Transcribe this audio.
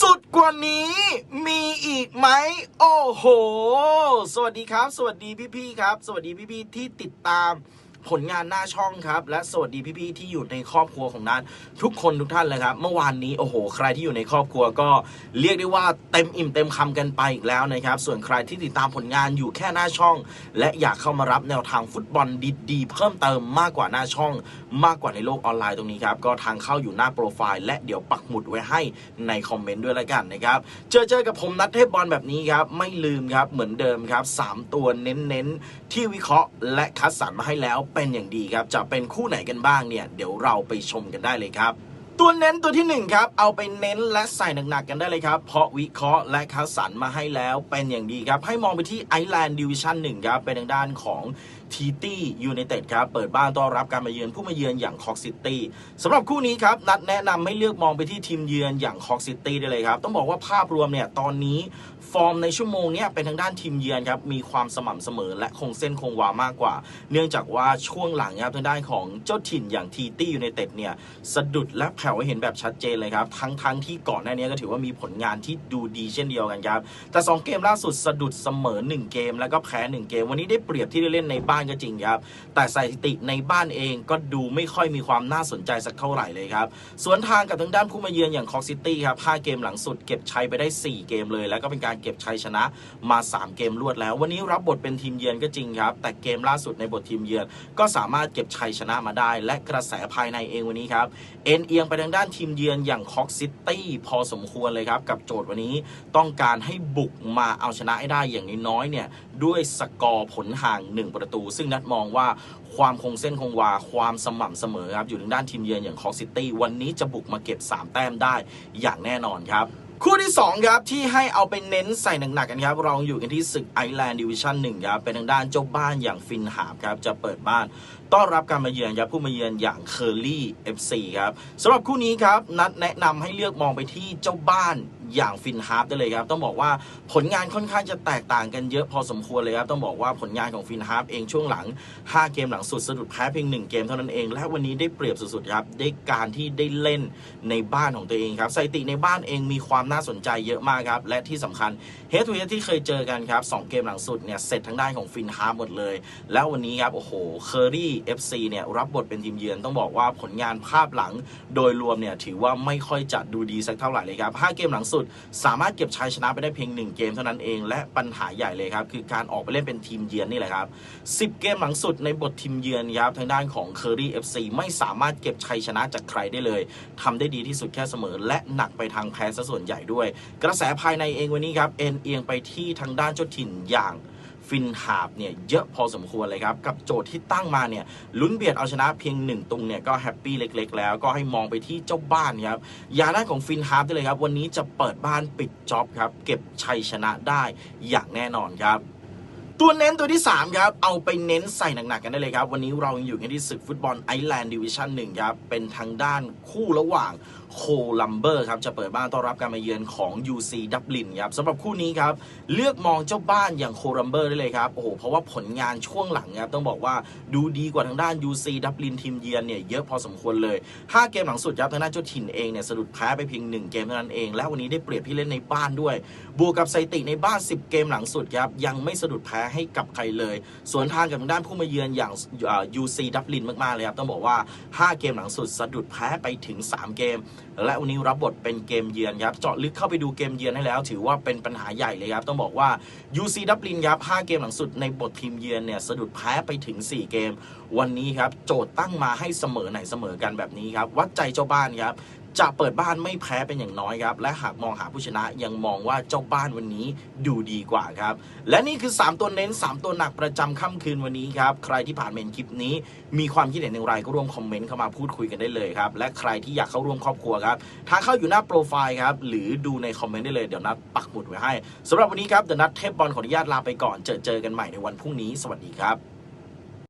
สุดกว่านี้มีอีกไหม โอ้โห สวัสดีครับ สวัสดีพี่ๆครับ สวัสดีพี่ๆที่ติดตาม ผลงานหน้าช่องครับ และสวัสดีพี่ๆที่อยู่ในครอบครัวของนัททุกคนทุกท่านเลยครับ เมื่อวานนี้โอ้โห ใครที่อยู่ในครอบครัวก็เรียกได้ว่าเต็มอิ่มเต็มคำกันไปอีกแล้วนะครับ ส่วนใครที่ติดตามผลงานอยู่แค่หน้าช่อง และอยากเข้ามารับแนวทางฟุตบอลดีๆ เพิ่มเติมมากกว่าหน้าช่อง มากกว่าในโลกออนไลน์ตรงนี้ครับก็ทางเข้าอยู่หน้าโปรไฟล์และเดี๋ยวปักหมุดไว้ให้ในคอมเมนต์ด้วยละกันนะครับเจอเจอกับผมนัดเทพบอลแบบนี้ครับไม่ลืมครับเหมือนเดิมครับ 3 ตัวเน้นๆที่วิเคราะห์และคัดสรรมาให้แล้วเป็นอย่างดีครับ จะเป็นคู่ไหนกันบ้างเนี่ย เดี๋ยวเราไปชมกันได้เลยครับ ตัวเน้นตัวที่หนึ่งครับ เอาไปเน้นและใส่หนักๆกันได้เลยครับ เพราะวิเคราะห์และคัดสรรมาให้แล้วเป็นอย่างดีครับ ให้มองไปที่ไอแลนด์ดิวิชั่นหนึ่งครับ เป็นทางด้านของทีตี้ยูไนเต็ดครับ เปิดบ้านต้อนรับการมาเยือนผู้มาเยือนอย่างคอกซิตี้สำหรับคู่นี้ครับ นัดแนะนำให้เลือกมองไปที่ทีมเยือนอย่างคอกซิตี้ได้เลยครับ ต้องบอกว่าภาพรวมเนี่ยตอนนี้ ฟอร์มในชั่วโมงนี้เป็นทางด้านทีมเยือนครับมีความสม่ำเสมอและคงเส้นคงวามากกว่า เนื่องจากว่าช่วงหลังครับทางด้านของเจ้าถิ่นอย่างทีตี้อยูไนเต็ดเนี่ยสะดุดและแผ่วให้เห็นแบบชัดเจนเลยครับ ทั้งทั้งที่ก่อนหน้านี้ก็ถือว่ามีผลงานที่ดูดีเช่นเดียวกันครับ แต่ 2 เกมล่าสุดสะดุดเสมอ 1 เกม แล้วก็แพ้ 1 เกม วันนี้ได้เปรียบที่ได้เล่นในบ้านก็จริงครับ แต่สถิติในบ้านเองก็ดูไม่ค่อยมีความน่าสนใจสักเท่าไหร่เลยครับสวนทางกับทางด้านผู้มาเยือนอย่างคอกซิตี้ครับ5เกมหลังสุดเก็บชัยไปได้ 4 เกมเลย แล้วก็เป็นการเก็บชัยชนะมา 3 เกมรวดแล้ว วันนี้รับบทเป็นทีมเยือนก็จริงครับ แต่เกมล่าสุดในบททีมเยือน ก็สามารถเก็บชัยชนะมาได้ และกระแสภายในเองวันนี้ครับ เอ็นเอียงไปทางด้านทีมเยือนอย่างคอกซิตี้พอสมควรเลยครับ กับโจทย์วันนี้ต้องการให้บุกมาเอาชนะให้ได้อย่างน้อยๆเนี่ยด้วยสกอร์ผลห่าง 1 ประตู ซึ่งนัดมองว่าความคงเส้นคงวาความสม่ำเสมอครับอยู่ทางด้านทีมเยือนอย่างคอกซิตี้วันนี้จะบุกมาเก็บ 3 แต้มได้อย่างแน่นอนครับ คู่ที่ 2 ครับ ที่ให้เอาไปเน้นใส่หนักๆกันครับเราอยู่กันที่ศึกไอแลนด์ดิวิชั่นหนึ่งครับ เป็นทางด้านเจ้าบ้านอย่างฟินหาบครับ จะเปิดบ้านต้อนรับการมาเยือนครับผู้มาเยือนอย่างเคอร์ลี่ FC ครับสำหรับคู่นี้ครับ นัดแนะนำให้เลือกมองไปที่เจ้าบ้าน อย่างฟินฮาร์ฟได้เลยครับ ต้องบอกว่าผลงานค่อนข้างจะแตกต่างกันเยอะพอสมควรเลยครับ ต้องบอกว่าผลงานของฟินฮาร์ฟเองช่วงหลัง 5 เกมหลังสุดสะดุดแพ้เพียง 1 เกมเท่านั้นเอง และวันนี้ได้เปรียบสุดๆครับได้การที่ได้เล่นในบ้านของตัวเองครับสถิติในบ้านเองมีความน่าสนใจเยอะมากครับ และที่สำคัญเฮดทูเฮดที่เคยเจอกันครับ2เกมหลังสุดเนี่ยเสร็จทางด้านของฟินฮาร์ฟหมดเลย แล้ววันนี้ครับโอ้โหเคอรี่ FC เนี่ยรับบทเป็นทีมเยือนต้องบอกว่าผลงานภาพหลัง โดยรวมเนี่ยถือว่าไม่ค่อยจะดูดีสักเท่าไหร่เลยครับ5เกมหลังสุดสามารถเก็บชัยชนะไปได้เพียง 1 เกมเท่านั้นเอง และปัญหาใหญ่เลยครับ คือการออกไปเล่นเป็นทีมเยือนนี่แหละครับ 10 เกมหลังสุดในบททีมเยือนครับทางด้านของเคอรี่ FC ไม่สามารถเก็บชัยชนะจากใครได้เลยทำได้ดีที่สุดแค่เสมอ และหนักไปทางแพ้ซะส่วนใหญ่ด้วย กระแสภายในเองวันนี้ครับเอ็นเอียงไปที่ทางด้านเจ้าถิ่นอย่าง ฟินหาบเนี่ยเยอะพอสมควรเลยครับ กับโจทย์ที่ตั้งมาเนี่ยลุ้นเบียดเอาชนะเพียงหนึ่งตุงเนี่ยก็แฮปปี้เล็ก ๆ แล้วก็ให้มองไปที่เจ้าบ้านครับอย่าด้านของฟินฮาบได้เลยครับ วันนี้จะเปิดบ้านปิดจ็อบครับ เก็บชัยชนะได้อย่างแน่นอนครับตัวเน้นตัวที่ 3 ครับ เอาไปเน้นใส่หนักๆกันได้เลยครับ วันนี้เรายังอยู่กันที่ศึกฟุตบอลไอแลนด์ดิวิชั่นหนึ่งครับ เป็นทางด้านคู่ระหว่างโคลัมเบอร์ครับจะเปิดบ้านต้อนรับการมาเยือนของ UC ดับลินครับสำหรับคู่นี้ครับเลือกมองเจ้าบ้านอย่างโคลัมเบอร์ได้เลยครับโอ้โหเพราะว่าผลงานช่วงหลังครับต้องบอกว่าดูดีกว่าทางด้าน UC ดับลินทีมเยือนเนี่ยเยอะพอสมควรเลย 5 เกมหลังสุดครับทางด้านเจ้าถิ่นเองเนี่ยสะดุดแพ้ไปเพียง 1 เกมเท่านั้นเอง และวันนี้ได้เปรียบที่เล่นในบ้านด้วย บวกกับสถิติในบ้าน 10 เกมหลังสุดครับยังไม่สะดุดแพ้ให้กับใครเลย สวนทางกับทางด้านผู้มาเยือนอย่าง UC ดับลินมากๆเลยครับต้องบอกว่า 5 เกมหลังสุดสะดุดแพ้ไปถึง 3 เกมและวันนี้รับบทเป็นเกมเยือนครับเจาะลึกเข้าไปดูเกมเยือนให้แล้ว ถือว่าเป็นปัญหาใหญ่เลยครับ ต้องบอกว่า UC ดับลินครับ5เกมหลังสุดในบททีมเยือนเนี่ยสะดุดแพ้ไปถึง 4 เกม วันนี้ครับโจทย์ตั้งมาให้เสมอไหนเสมอกันแบบนี้ครับวัดใจเจ้าบ้านครับ จะเปิดบ้านไม่แพ้เป็นอย่างน้อยครับ และหากมองหาผู้ชนะยังมองว่าเจ้าบ้านวันนี้ดูดีกว่าครับ และนี่คือ 3 ตัวเน้น 3 ตัวหนักประจำค่ำคืนวันนี้ครับ ใครที่ผ่านเมนคลิปนี้ มีความคิดเห็นอย่างไรก็ร่วมคอมเมนต์เข้ามาพูดคุยกันได้เลยครับ และใครที่อยากเข้าร่วมครอบครัวครับทางเข้าอยู่หน้าโปรไฟล์ครับหรือดูในคอมเมนต์ได้เลยเดี๋ยวนัดปักหมุดไว้ให้สำหรับวันนี้ครับเดี๋ยวนัดเทปบอลขออนุญาตลาไปก่อนเจอเจอกันใหม่ในวันพรุ่งนี้สวัสดีครับ